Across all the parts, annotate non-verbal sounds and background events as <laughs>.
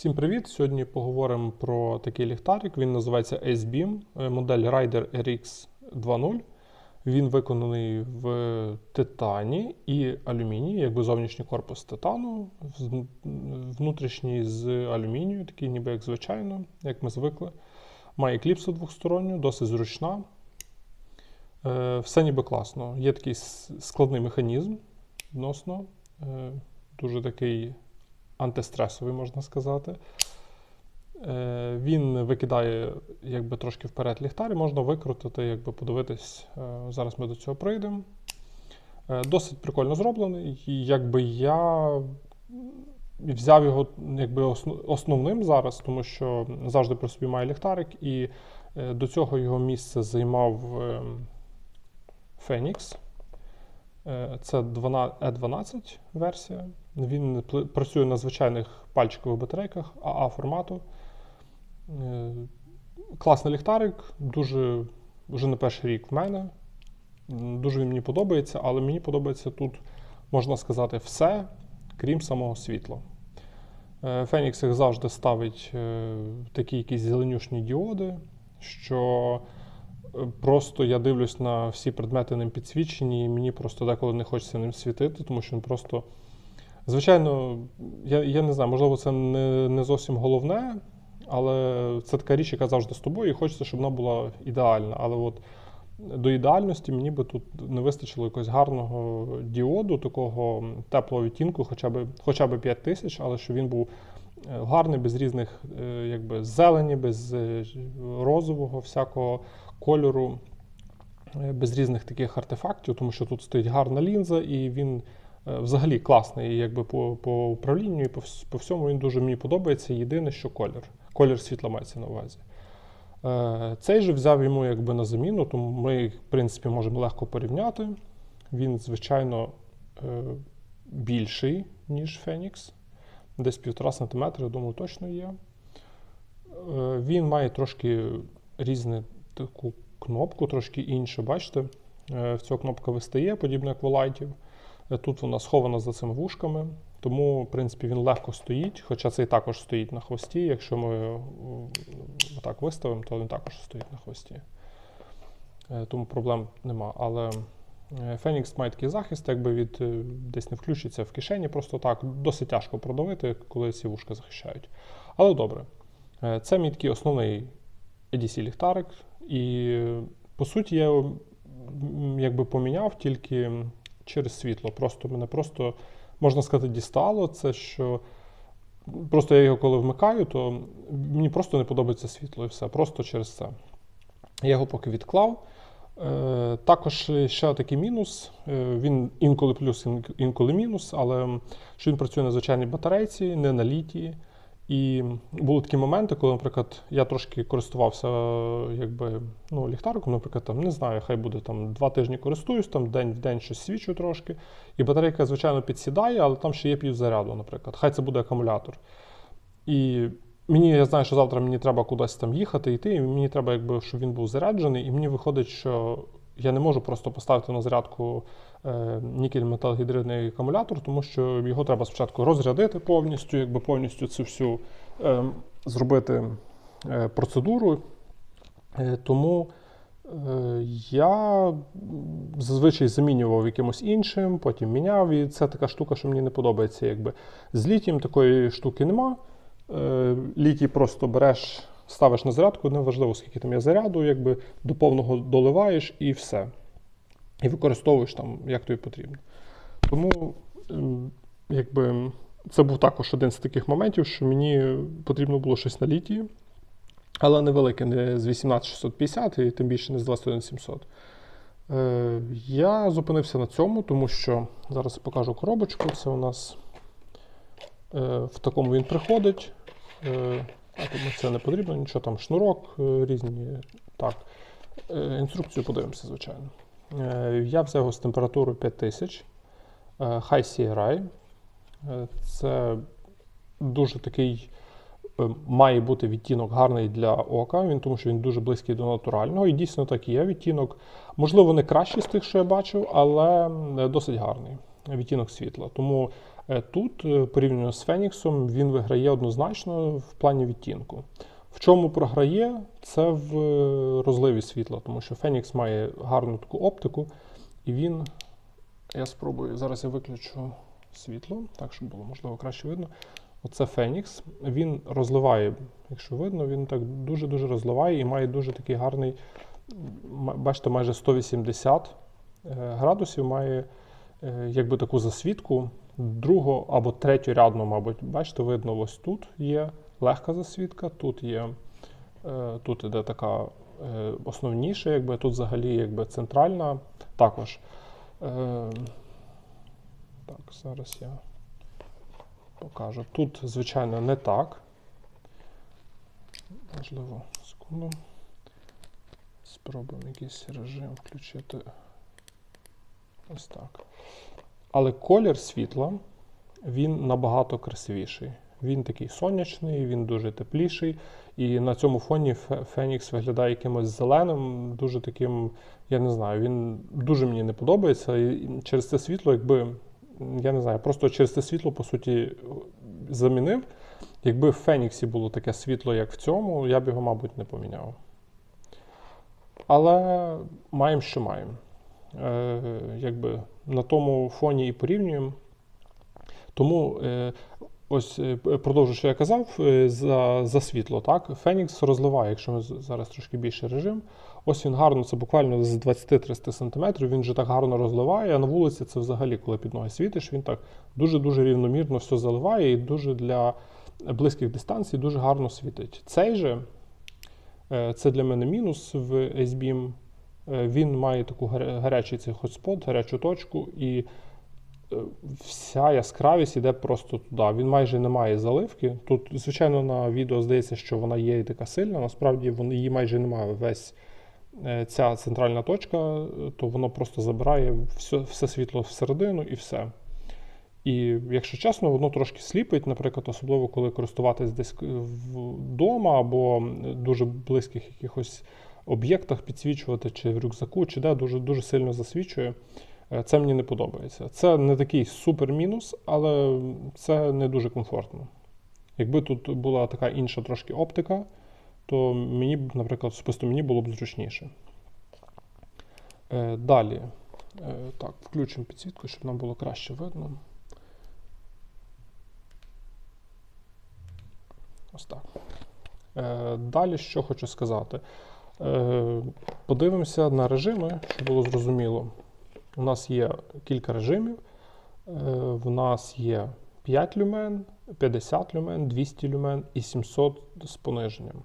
Всім привіт! Сьогодні поговоримо про такий ліхтарик. Він називається S-Beam, е, модель Rider RX 2.0. Він виконаний в титані і алюмінії, якби зовнішній корпус титану, внутрішній з алюмінію, такий ніби як звичайно, як ми звикли. Має кліпсу двосторонню, досить зручна. Е, Все ніби класно. Є такий складний механізм відносно, е, дуже такий антистресовий, можна сказати. Е, Він викидає якби, трошки вперед ліхтар, і можна викрутити, якби подивитись. Е, Зараз ми до цього прийдемо. Е, Досить прикольно зроблений. І якби я взяв його якби, основним зараз, тому що завжди при собі має ліхтарик, і до цього його місце займав ем. Е, Це 12 E12 версія. Він працює на звичайних пальчикових батарейках АА формату. Е, Класний ліхтарик, дуже вже не перший рік в мене. Дуже він мені подобається, але мені подобається тут, можна сказати, все, крім самого світла. Е, Phoenix як завжди ставить е, такі якісь зеленюшні діоди, що просто я дивлюсь на всі предмети ним підсвічені, і мені просто деколи не хочеться ним світити, тому що він просто. Звичайно, я, я не знаю, можливо, це не, не зовсім головне, але це така річ, яка завжди з тобою, і хочеться, щоб вона була ідеальна. Але от до ідеальності мені би тут не вистачило якогось гарного діоду, такого теплого відтінку, хоча б, хоча б 5 тисяч, але щоб він був е, гарний, без різних е, якби, зелені, без е, розового всякого кольору, без різних таких артефактів, тому що тут стоїть гарна лінза, і він взагалі класний якби, по, по управлінню і по, по всьому він дуже мені подобається. Єдине, що колір. Колір світла мається на увазі. Е, Цей же взяв йому якби на заміну, тому ми в принципі, можемо легко порівняти. Він, звичайно, е, більший, ніж Phoenix. Десь 1,5 см, я думаю, точно є. Е, Він має трошки різну таку кнопку, трошки іншу. Бачите, Е, в цього кнопка вистає, подібно як в лайтів. Тут вона схована за цими вушками, тому, в принципі, він легко стоїть, хоча цей також стоїть на хвості. Якщо ми е, отак виставимо, то він також стоїть на хвості. Е, Тому проблем нема. Але е, Phoenix має такий захист, якби від десь не включиться в кишені, просто так. Досить тяжко продавити, коли ці вушка захищають. Але добре. Це мій такий основний EDC ліхтарик. І по суті я його якби поміняв тільки через світло. Просто мене просто, можна сказати, дістало. Це що просто я його коли вмикаю, то мені просто не подобається світло і все. Просто через це. Я його поки відклав. Е, Також ще такий мінус. Е, Він інколи плюс, інколи мінус, але що він працює на звичайній батарейці, не на літії. І були такі моменти, коли, наприклад, я трошки користувався якби, ну, ліхтариком, наприклад, там, не знаю, хай буде там два тижні користуюсь, там день в день щось свічу трошки. І батарейка, звичайно, підсідає, але там ще є півзаряду, наприклад. Хай це буде акумулятор. І мені, я знаю, що завтра мені треба кудись там їхати, йти, і мені треба, якби, щоб він був заряджений, і мені виходить, що я не можу просто поставити на зарядку е, нікель металгідридний акумулятор, тому що його треба спочатку розрядити повністю, якби повністю цю всю е, зробити е, процедуру. Тому я зазвичай замінював якимось іншим, потім міняв, і це така штука, що мені не подобається. Якби. З літієм такої штуки нема. Літій просто береш, ставиш на зарядку, неважливо, скільки там є заряду, якби до повного доливаєш і все. І використовуєш там, як тобі потрібно. Тому, ем, якби, це був також один з таких моментів, що мені потрібно було щось на літії, але невелике, не з 18650 і тим більше не з 21700. Е, Я зупинився на цьому, тому що зараз покажу коробочку. Це у нас е, в такому він приходить. Е, тому це не потрібно, нічого там, шнурок е, різні. Так. Е, Інструкцію подивимося, звичайно. Е, Я взяв його з температурою 5000. е, High CRI. Це дуже такий має бути відтінок гарний для ока, він, тому що він дуже близький до натурального. І дійсно так і є відтінок. Можливо, не кращий з тих, що я бачив, але досить гарний відтінок світла. Тому Тут, е, порівняно з Феніксом, він виграє однозначно в плані відтінку. В чому програє, це в е, розливі світла, тому що Фенікс має гарну таку оптику, і він. Я спробую, зараз я виключу світло, так, щоб було можливо краще видно. Оце Фенікс. Він розливає, якщо видно, він так дуже-дуже розливає і має дуже такий гарний, бачите, майже 180 е, градусів має е, якби таку засвітку. Друго або третьорядну, мабуть, бачите, видно, ось тут є легка засвітка, тут є, е, тут іде така е, основніша, якби тут взагалі якби центральна також. Е, так, зараз я покажу. Тут, звичайно, не так. Можливо, секунду. Спробуємо якийсь режим включити. Ось так. Але колір світла, він набагато красивіший. Він такий сонячний, він дуже тепліший. І на цьому фоні Фенікс виглядає якимось зеленим, дуже таким, я не знаю, він дуже мені не подобається. І через це світло, якби, я не знаю, просто через це світло, по суті, замінив. Якби в Феніксі було таке світло, як в цьому, я б його, мабуть, не поміняв. Але маємо, що маємо. Е, якби на тому фоні і порівнюємо. Тому е, ось е, продовжу, що я казав, е, за, за світло. Так? Фенікс розливає, якщо ми зараз трошки більший режим. Ось він гарно, це буквально з 20-30 см, він вже так гарно розливає, а на вулиці це взагалі, коли під ноги світиш, він так дуже-дуже рівномірно все заливає і дуже для близьких дистанцій дуже гарно світить. Цей же, це для мене мінус в SBIM. Е, Він має таку гарячий цей хотспот, гарячу точку, і е, вся яскравість іде просто туди. Він майже не має заливки. Тут, звичайно, на відео здається, що вона є і така сильна. Насправді її майже немає. Весь е, ця центральна точка, то воно просто забирає все, все світло всередину і все. І якщо чесно, воно трошки сліпить, наприклад, особливо коли користуватись десь вдома або дуже близьких якихось об'єктах підсвічувати, чи в рюкзаку, чи де дуже, дуже сильно засвічує. Е, Це мені не подобається. Це не такий супер мінус, але це не дуже комфортно. Якби тут була така інша трошки оптика, то мені б, наприклад, особисто мені було б зручніше. Е, Далі. Е, Так, включимо підсвітку, щоб нам було краще видно. Ось так. Далі що хочу сказати. Е, Подивимося на режими, щоб було зрозуміло. У нас є кілька режимів. Е, В нас є 5 люмен, 50 люмен, 200 люмен і 700 з пониженням.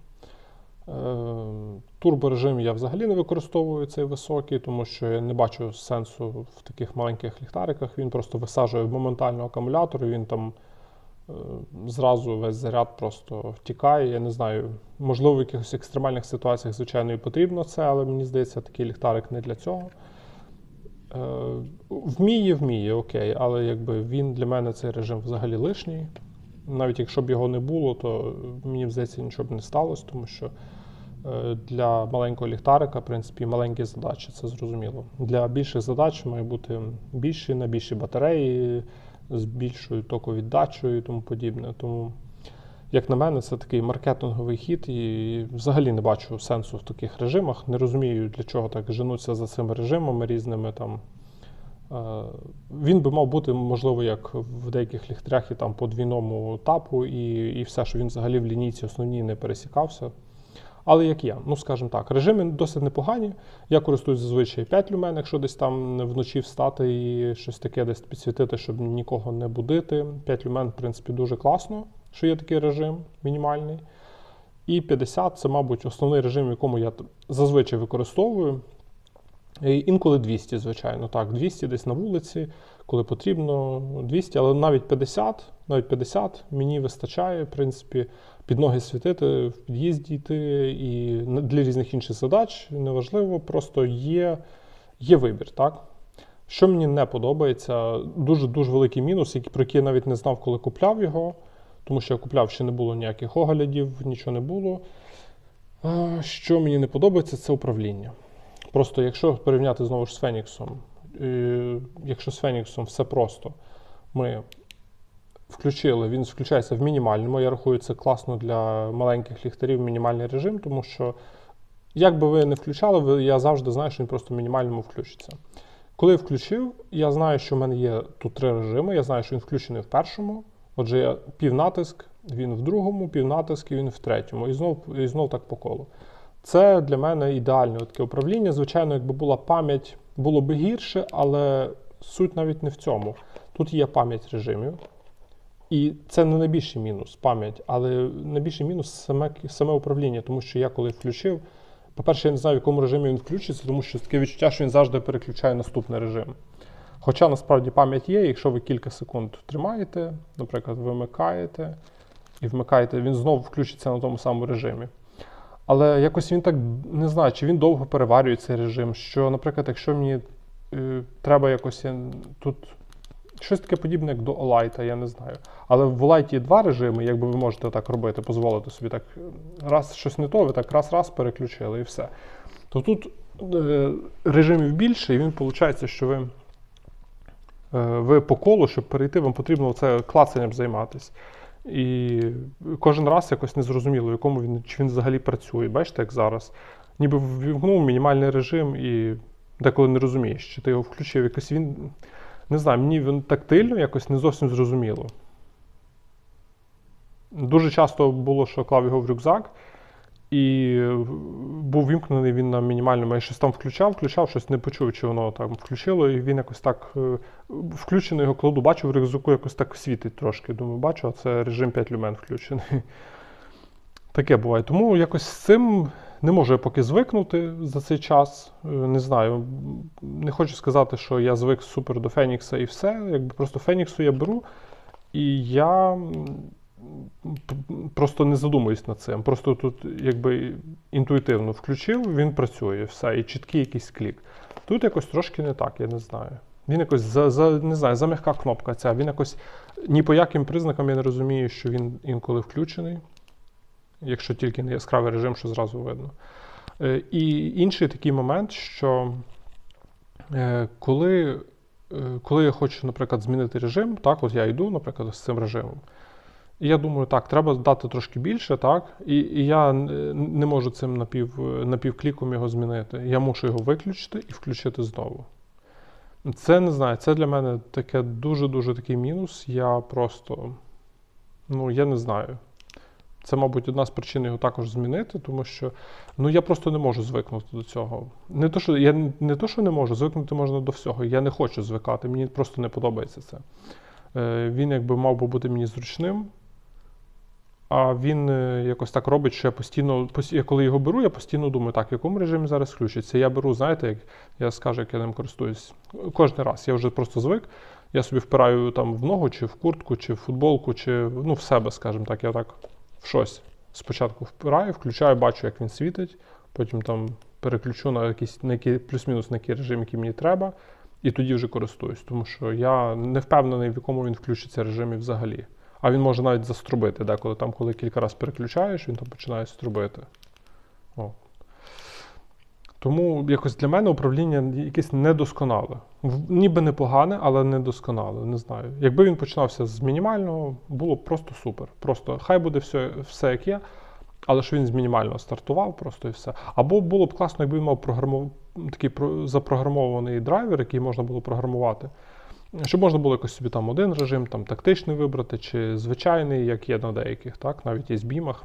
Е, Турборежим я взагалі не використовую цей високий, тому що я не бачу сенсу в таких маленьких ліхтариках. Він просто висаджує моментально акумулятор, він там зразу весь заряд просто втікає. Я не знаю, можливо, в якихось екстремальних ситуаціях, звичайно, і потрібно це, але мені здається, такий ліхтарик не для цього. Е, Вміє, вміє, окей, але якби він для мене цей режим взагалі лишній. Навіть якщо б його не було, то мені здається, нічого б не сталося, тому що е, для маленького ліхтарика, в принципі, маленькі задачі, це зрозуміло. Для більших задач має бути більші на більші батареї з більшою токовіддачею і тому подібне. Тому, як на мене, це такий маркетинговий хід, і взагалі не бачу сенсу в таких режимах. Не розумію, для чого так женуться за цими режимами різними там. Е, Він би мав бути, можливо, як в деяких ліхтарях і там по двійному тапу, і, і все, що він взагалі в лінійці основній не пересікався. Але як є, ну скажімо так, режими досить непогані. Я користуюсь зазвичай 5 люмен, якщо десь там вночі встати і щось таке десь підсвітити, щоб нікого не будити. 5 люмен, в принципі, дуже класно, що є такий режим мінімальний. І 50 це, мабуть, основний режим, якому я зазвичай використовую. І Інколи 200, звичайно. Так, 200 десь на вулиці, коли потрібно 200, але навіть 50, навіть 50 мені вистачає, в принципі, під ноги світити, в під'їзді йти і для різних інших задач неважливо, просто є, є вибір, так? Що мені не подобається, дуже-дуже великий мінус, про який я навіть не знав, коли купляв його, тому що я купляв, ще не було ніяких оглядів, нічого не було. Що мені не подобається, це управління. Просто якщо порівняти знову ж з Феніксом, якщо з Феніксом все просто, ми включили, він включається в мінімальному. Я рахую, це класно для маленьких ліхтарів мінімальний режим, тому що як би ви не включали, я завжди знаю, що він просто в мінімальному включиться. Коли я включив, я знаю, що в мене є тут три режими. Я знаю, що він включений в першому. Отже, я півнатиск, він в другому, півнатиск і він в третьому. І знов, і знов так по колу. Це для мене ідеальне таке управління. Звичайно, якби була пам'ять, було би гірше, але суть навіть не в цьому. Тут є пам'ять режимів. І це не найбільший мінус пам'ять, але найбільший мінус саме, саме управління, тому що я коли включив, по-перше, я не знаю, в якому режимі він включиться, тому що таке відчуття, що він завжди переключає наступний режим. Хоча насправді пам'ять є, якщо ви кілька секунд тримаєте, наприклад, вимикаєте і вмикаєте, він знову включиться на тому самому режимі. Але якось він так не знаю, чи він довго переварює цей режим. Що, наприклад, якщо мені е, треба якось тут щось таке подібне, як до Олайта, я не знаю. Але в Олайті два режими, якби ви можете так робити, дозволити собі так раз щось не то, ви так раз-раз переключили і все. То тут е, режимів більше, і він виходить, що ви, е, ви по колу, щоб перейти, вам потрібно це клацанням займатися. І кожен раз якось незрозуміло, в якому він чи він взагалі працює. Бачите, як зараз. Ніби ввімкнув мінімальний режим і деколи не розумієш, чи ти його включив. Якось він. Не знаю, мені він тактильно якось не зовсім зрозуміло. Дуже часто було, що клав його в рюкзак, і був вімкнений він на мінімальному. Я щось там включав, включав, щось не почув, чи воно там включило, і він якось так е, включений його кладу, бачу в рюкзаку, якось так світить трошки. Думаю, бачу, а це режим 5 люмен включений. Таке буває. Тому якось з цим не можу я поки звикнути за цей час. Е, Не знаю. Не хочу сказати, що я звик супер до Фенікса і все. Якби просто Феніксу я беру, і я просто не задумуюсь над цим. Просто тут якби інтуїтивно включив, він працює, все, і чіткий якийсь клік. Тут якось трошки не так, я не знаю. Він якось за, за не знаю, зам'яка кнопка ця. Він якось ні по яким признакам я не розумію, що він інколи включений якщо тільки не яскравий режим, що зразу видно. Е, І інший такий момент, що е, коли, е, коли я хочу, наприклад, змінити режим, так, от я йду, наприклад, з цим режимом. Я думаю, так, треба дати трошки більше, так, і, і я не не можу цим напів, напівкліком його змінити. Я мушу його виключити і включити знову. Це не знаю, це для мене таке дуже-дуже такий мінус. Я просто, ну, я не знаю. Це, мабуть, одна з причин його також змінити, тому що ну, я просто не можу звикнути до цього. Не то, що, я не то, що не можу, звикнути можна до всього. Я не хочу звикати, мені просто не подобається це. Е, він якби мав би бути мені зручним, а він е, якось так робить, що я постійно, пос- я коли його беру, я постійно думаю, так, в якому режимі зараз включиться. Я беру, знаєте, як я скажу, як я ним користуюсь. Кожен раз. Я вже просто звик. Я собі впираю там в ногу, чи в куртку, чи в футболку, чи ну, в себе, скажімо так, я так в щось. Спочатку впираю, включаю, бачу, як він світить, потім там переключу на якийсь на який, плюс-мінус на який режим, який мені треба, і тоді вже користуюсь. Тому що я не впевнений, в якому він включиться режимі взагалі. А він може навіть заструбити, деколи там, коли кілька разів переключаєш, він там починає струбити. О. Тому якось для мене управління якесь недосконале. Ніби непогане, але недосконале. Не знаю. Якби він починався з мінімального, було б просто супер. Просто хай буде все, все як є, але що він з мінімального стартував, просто і все. Або було б класно, якби він мав програмов... такий запрограмований драйвер, який можна було програмувати. Щоб можна було якось собі там один режим, там тактичний вибрати, чи звичайний, як є на деяких, так, навіть є з бімах.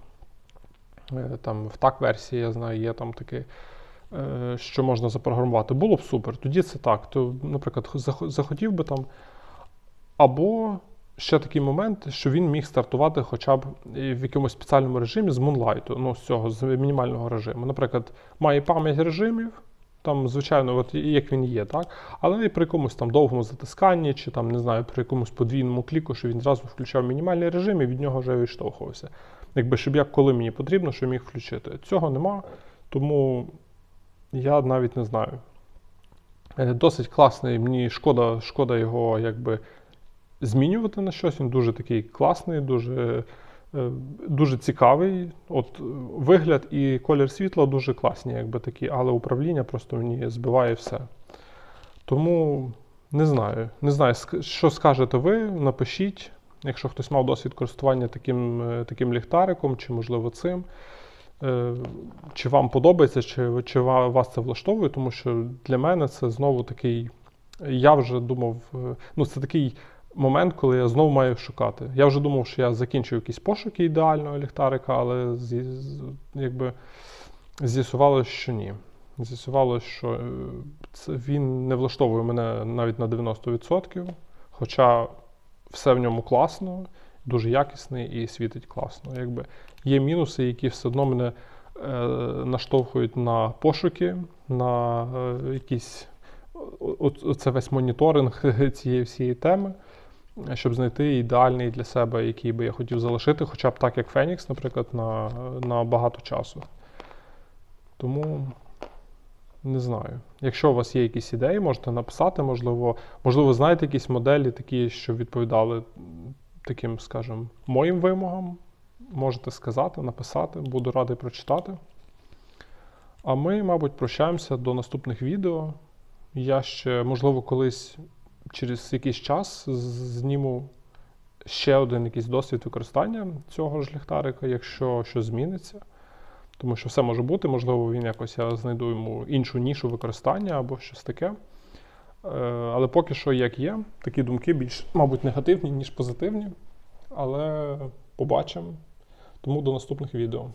Е, Там в так версії, я знаю, є там такий, е, що можна запрограмувати. Було б супер. Тоді це так. То, наприклад, захотів би там. Або ще такий момент, що він міг стартувати хоча б в якомусь спеціальному режимі з Moonlight, ну, з цього, з мінімального режиму. Наприклад, має пам'ять режимів, там, звичайно, от як він є, так? Але і при якомусь там довгому затисканні, чи там, не знаю, при якомусь подвійному кліку, що він зразу включав мінімальний режим і від нього вже відштовхувався. Якби щоб як коли мені потрібно, що міг включити. Цього нема, тому я навіть не знаю. Е, Досить класний, мені шкода, шкода його якби змінювати на щось. Він дуже такий класний, дуже, дуже цікавий. От е, вигляд і колір світла дуже класні, якби такі, але управління просто мені збиває все. Тому не знаю. Не знаю, що скажете ви, напишіть. Якщо хтось мав досвід користування таким, е, таким ліхтариком, чи можливо цим, е, чи вам подобається, чи, чи вас це влаштовує, тому що для мене це знову такий. Я вже думав, е, ну це такий момент, коли я знову маю шукати. Я вже думав, що я закінчу якісь пошуки ідеального ліхтарика, але якби з'ясувалося, що ні. З'ясувалося, що е, це, він не влаштовує мене навіть на 90%, хоча все в ньому класно, дуже якісний і світить класно. Якби є мінуси, які все одно мене е, наштовхують на пошуки, на е, якісь о- о- весь моніторинг <laughs> цієї всієї теми, щоб знайти ідеальний для себе, який би я хотів залишити, хоча б так, як Фенікс, наприклад, на, на багато часу. Тому не знаю. Якщо у вас є якісь ідеї, можете написати, можливо, можливо, знаєте якісь моделі, такі, що відповідали таким, скажімо, моїм вимогам. Можете сказати, написати, буду радий прочитати. А ми, мабуть, прощаємося до наступних відео. Я ще, можливо, колись через якийсь час зніму ще один якийсь досвід використання цього ж ліхтарика, якщо щось зміниться. Тому що все може бути, можливо, він якось я знайду йому іншу нішу використання або щось таке. Е, Але поки що, як є, такі думки більш, мабуть, негативні, ніж позитивні. Але побачимо. Тому до наступних відео.